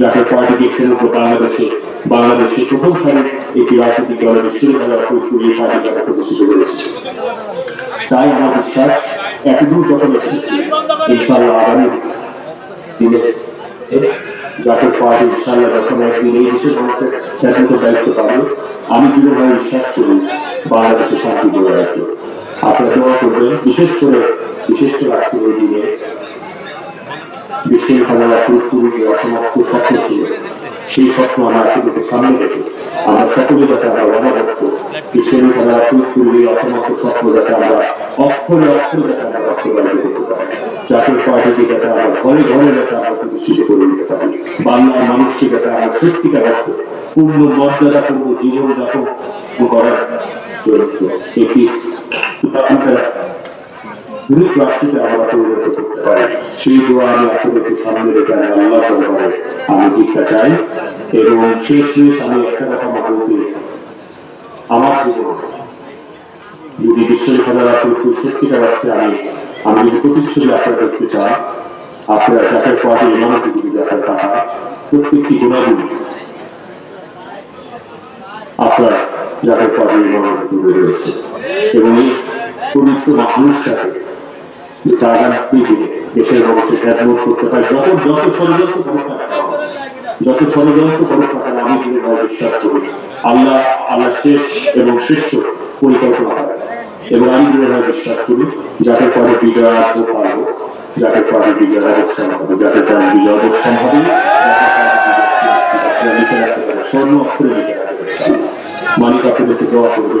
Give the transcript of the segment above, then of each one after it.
জাতীয় পার্টি দেশের উপর বাংলাদেশে বাংলাদেশের প্রথম সারির একটি রাজনৈতিক দলের বিশ্ববিদ্যালয় এই পার্টি তারা প্রতিষ্ঠিত করেছে তাই আমার বিশ্বাস, এতদূর যত এসেছি ইনশাল্লাহ আগামী দিনে জাতীয় পার্টি ইনশাআল্লাহ যখন একদিন এই দেশের মানুষের স্বাধীনতা দায়িত্ব পাবে, আমি দৃঢ়ভাবে বিশ্বাস করি বাংলাদেশে শান্তি বজায় রাখবে। আপনারা দোয়া করবেন, বিশেষ করে বিশেষ করে আজকের দিনে বিশ্বের খেলারা পুরোপুরি যে অসমাপ্ত স্বপ্ন ছিল, সেই স্বপ্ন আমরা আজকে সামনে রেখে আমরা সকলে যাতে আমরা বিশ্বের খেলারা পুরোপুরি এই অসমাপ্ত স্বপ্ন যাতে আমরা অক্ষরে অক্ষরে যাতে আমরা বাস্তবায়িত করতে পারি। জাতীয় পার্টিকে যাতে আমরা ঘরে ঘরে যাতে আমরা প্রতিষ্ঠিত করে দিতে পারি। বাংলার মানুষকে যাতে আমরা সত্যিকার অর্থে পূর্ণ মর্যাদা পূর্ণ জীবন যাপন করার একটি আপনারা অনেক রাষ্ট্রকে আমরা পরিণত করতে পারি। সেই দোয়া আমি আপনাদেরকে সামনে রেখে আমি আল্লাহ দরবারে আমি দীক্ষা চাই এবং শেষ শেষ আমি একটা কথা বলতে আমার জীবন যদি বিশ্ববিদ্যালয় আসলে সত্যিকার অর্থে আমি আমি যদি প্রতিচ্ছবি আপনারা দেখতে চান আপনারা যাদের পথে ইমানতি যদি দেখার টাকা প্রত্যেকটি গুণাগুলি আপনার যাদের পথে ইমানতি রয়েছে এবং এই পবিত্র মানুষটাকে যত যত আমি বিশ্বাস করি আল্লাহ আল্লাহ শেষ এবং শ্রেষ্ঠ পরিকল্পনা এবং আমি দৃঢ়ভাবে বিশ্বাস করি যাতে পরে বিজয় আসব পারব, যাতে পরে বিজয় অবস্থান হবে, যাতে পরে বিজয় অবস্থান হবে স্বর্ণ মালিক আপনাদেরকে দোয়া করবে।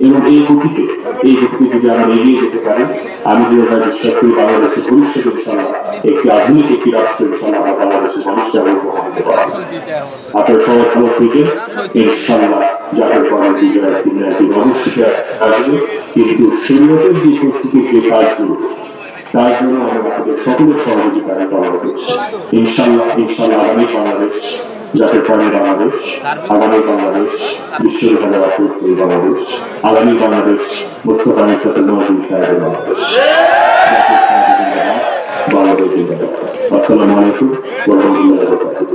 এবং এই গতিতে এই গতিতে যদি আমরা এগিয়ে যেতে পারি, আমি দৃঢ়ভাবে বিশ্বাস বাংলাদেশের ভবিষ্যৎ ইনশাল্লাহ একটি আধুনিক একটি রাষ্ট্র ইনশাল্লাহ আমরা বাংলাদেশের মানুষকে আমরা আপনার সবার ভালো থেকে ইনশাল্লাহ যাদের পরে বিজয় তিনি অবশ্যই আসবে কিন্তু শরীরের যে প্রস্তুতির যে কাজগুলো তার জন্য আমরা আপনাদের সকলের সহযোগিতা আমি কামনা করছি ইনশাল্লাহ ইনশাল্লাহ আগামী বাংলাদেশ, যাতে পরে বাংলাদেশ, আগামী বাংলাদেশ বিশ্ববিদ্যালয় অপরিস্থিতি বাংলাদেশ, আগামী বাংলাদেশ, মুস্তফা নিঃশ্বাসের নজরুল সাহেবের বাংলাদেশ। বাংলাদেশ আসসালামু আলাইকুম ওয়া রাহমাতুল্লাহি ওয়া বারাকাতুহু।